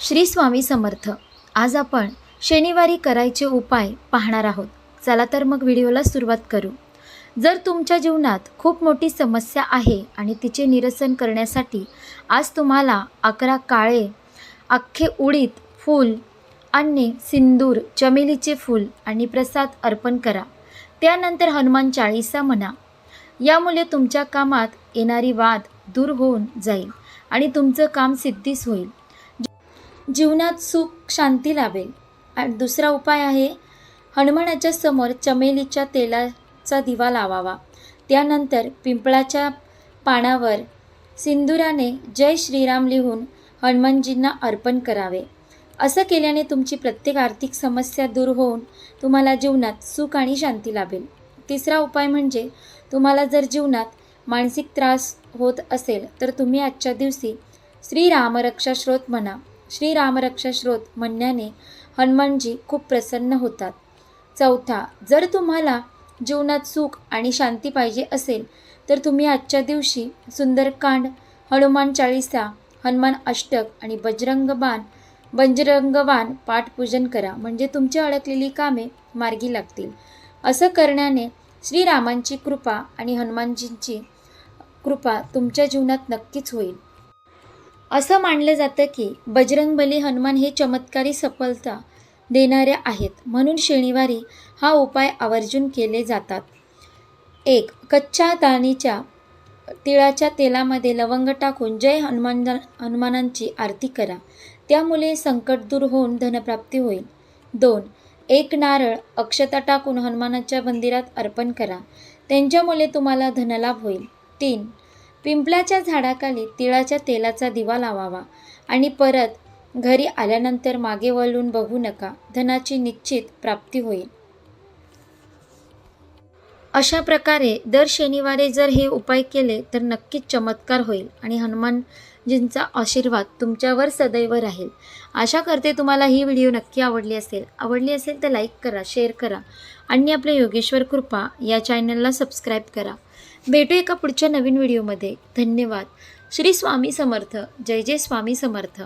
श्री स्वामी समर्थ. आज आपण शनिवारी करायचे उपाय पाहणार आहोत. चला तर मग व्हिडिओला सुरुवात करू. जर तुमच्या जीवनात खूप मोठी समस्या आहे आणि तिचे निरसन करण्यासाठी आज तुम्हाला अकरा काळे अख्खे उडीद फूल आणि सिंदूर चमेलीचे फूल आणि प्रसाद अर्पण करा. त्यानंतर हनुमान चाळीसा म्हणा. यामुळे तुमच्या कामात येणारी वाद दूर होऊन जाईल आणि तुमचं काम सिद्धीस होईल. जीवनात सुख शांती लाभेल. आणि दुसरा उपाय आहे हनुमानाच्या समोर चमेलीच्या तेलाचा दिवा लावावा. त्यानंतर पिंपळाच्या पानावर सिंदुराने जय श्रीराम लिहून हनुमानजींना अर्पण करावे. असं केल्याने तुमची प्रत्येक आर्थिक समस्या दूर होऊन तुम्हाला जीवनात सुख आणि शांती लाभेल. तिसरा उपाय म्हणजे तुम्हाला जर जीवनात मानसिक त्रास होत असेल तर तुम्ही आजच्या दिवशी श्रीरामरक्षा श्रोत म्हणा. श्रीरामरक्षा श्रोत म्हणण्याने हनुमानजी खूप प्रसन्न होतात. चौथा जर तुम्हाला जीवनात सुख आणि शांती पाहिजे असेल तर तुम्ही आजच्या दिवशी सुंदरकांड हनुमान चाळीसा हनुमान अष्टक आणि बजरंग बाण पाठपूजन करा. म्हणजे तुमची अडकलेली कामे मार्गी लागतील. असं करण्याने श्रीरामांची कृपा आणि हनुमानजींची कृपा तुमच्या जीवनात नक्कीच होईल. असं मानलं जातं की बजरंगबली हनुमान हे चमत्कारी सफलता देणाऱ्या आहेत. म्हणून शनिवारी हा उपाय आवर्जून केले जातात. एक कच्च्या दाणीच्या तिळाच्या तेलामध्ये लवंग टाकून जय हनुमान हनुमानांची आरती करा. त्यामुळे संकट दूर होऊन धनप्राप्ती होईल. दोन एक नारळ अक्षता टाकून हनुमानाच्या मंदिरात अर्पण करा. त्यांच्यामुळे तुम्हाला धनलाभ होईल. तीन पिंपळाच्या झाडाखाली तिळाच्या तेलाचा दिवा लावावा आणि परत घरी आल्यानंतर मागे वळून बघू नका. धनाची निश्चित प्राप्ती होईल. अशा प्रकारे दर शनिवारी जर हे उपाय केले तर नक्कीच चमत्कार होईल. आणि हनुमानजींचा आशीर्वाद तुमच्यावर सदैव राहील. आशा करते तुम्हाला ही व्हिडिओ नक्की आवडली असेल. आवडली असेल तर लाईक करा शेअर करा आणि आपल्या योगेश्वर कृपा या चॅनलला सबस्क्राईब करा. भेटू एका पुढच्या नवीन व्हिडिओमध्ये. धन्यवाद. श्री स्वामी समर्थ. जय जय स्वामी समर्थ.